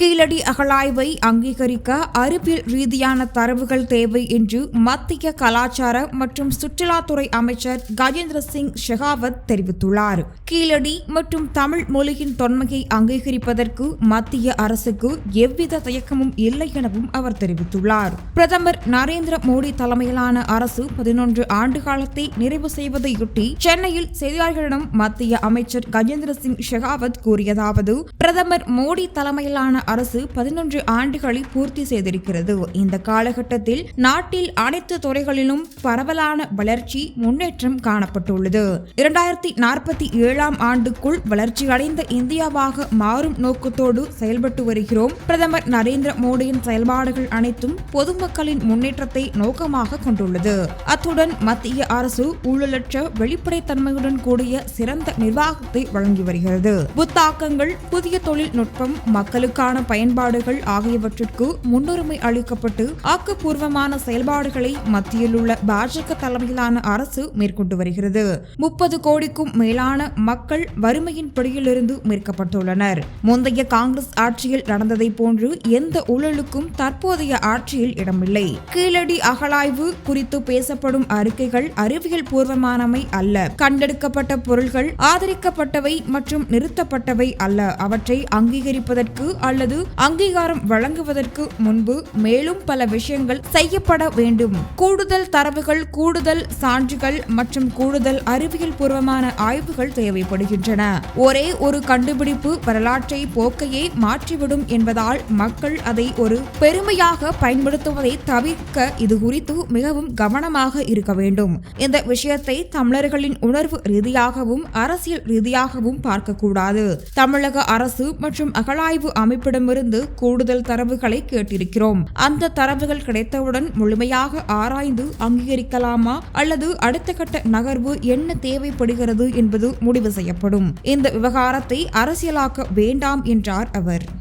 கீழடி அகழாய்வை அங்கீகரிக்க அறிவியல் ரீதியான தரவுகள் தேவை என்று மத்திய கலாச்சார மற்றும் சுற்றுலாத்துறை அமைச்சர் கஜேந்திர சிங் ஷெகாவத் தெரிவித்துள்ளார். கீழடி மற்றும் தமிழ் மொழியின் தொன்மையை அங்கீகரிப்பதற்கு மத்திய அரசுக்கு எவ்வித தயக்கமும் இல்லை எனவும் அவர் தெரிவித்துள்ளார். பிரதமர் நரேந்திர மோடி தலைமையிலான அரசு பதினொன்று ஆண்டு காலத்தை நிறைவு செய்வதையொட்டி சென்னையில் செய்தியாளர்களிடம் மத்திய அமைச்சர் கஜேந்திர சிங் ஷெகாவத் கூறியதாவது பிரதமர் மோடி தலைமையிலான அரசு பதினொன்று ஆண்டுகளை பூர்த்தி செய்திருக்கிறது. இந்த காலகட்டத்தில் நாட்டில் அனைத்து துறைகளிலும் பரவலான வளர்ச்சி முன்னேற்றம் காணப்பட்டுள்ளது. இரண்டாயிரத்தி நாற்பத்தி ஏழாம் ஆண்டுக்குள் வளர்ச்சியடைந்த இந்தியாவாக மாறும் நோக்கத்தோடு செயல்பட்டு வருகிறோம். பிரதமர் நரேந்திர மோடியின் செயல்பாடுகள் அனைத்தும் பொதுமக்களின் முன்னேற்றத்தை நோக்கமாக கொண்டுள்ளது. அத்துடன் மத்திய அரசு ஊழலற்ற வெளிப்படைத்தன்மையுடன் கூடிய சிறந்த நிர்வாகத்தை வழங்கி வருகிறது. புத்தாக்கங்கள் புதிய தொழில்நுட்பம் மக்களுக்கான பயன்பாடுகள் ஆகியவற்றிற்கு முன்னுரிமை அளிக்கப்பட்டு ஆக்கப்பூர்வமான செயல்பாடுகளை மத்தியில் உள்ள பாஜக தலைமையிலான அரசு மேற்கொண்டு வருகிறது. முப்பது கோடிக்கும் மேலான மக்கள் வறுமையின் பிடியிலிருந்து மீட்கப்பட்டுள்ளனர். முந்தைய காங்கிரஸ் ஆட்சியில் நடந்ததை போன்று எந்த ஊழலுக்கும் தற்போதைய ஆட்சியில் இடமில்லை. கீழடி அகழாய்வு குறித்து பேசப்படும் அறிக்கைகள் அறிவியல் பூர்வமானவை அல்ல. கண்டெடுக்கப்பட்ட பொருள்கள் ஆதரிக்கப்பட்டவை மற்றும் நிறுத்தப்பட்டவை அல்ல. அவற்றை அங்கீகரிப்பதற்கு அல்லது அங்கீகாரம் வழங்குவதற்கு முன்பு மேலும் பல விஷயங்கள் செய்யப்பட வேண்டும். கூடுதல் தரவுகள் கூடுதல் சான்றுகள் மற்றும் கூடுதல் அறிவியல் பூர்வமான ஆய்வுகள் தேவைப்படுகின்றன. ஒரே ஒரு கண்டுபிடிப்பு வரலாற்றை போக்கையே மாற்றிவிடும் என்பதால் மக்கள் அதை ஒரு பெருமையாக பயன்படுத்துவதை தவிர்க்க இது குறித்து மிகவும் கவனமாக இருக்க வேண்டும். இந்த விஷயத்தை தமிழர்களின் உணர்வு ரீதியாகவும் அரசியல் ரீதியாகவும் பார்க்கக்கூடாது. தமிழக அரசு மற்றும் அகழாய்வு அமைப்பிடமிருந்து கூடுதல் தரவுகளை கேட்டிருக்கிறோம். அந்த தரவுகள் கிடைத்தவுடன் முழுமையாக ஆராய்ந்து அங்கீகரிக்கலாமா? அல்லது அடுத்த கட்ட நகர்வு என்ன தேவைப்படுகிறது என்பது முடிவு செய்யப்படும். இந்த விவகாரத்தை அரசியலாக்க வேண்டாம் என்றார் அவர்.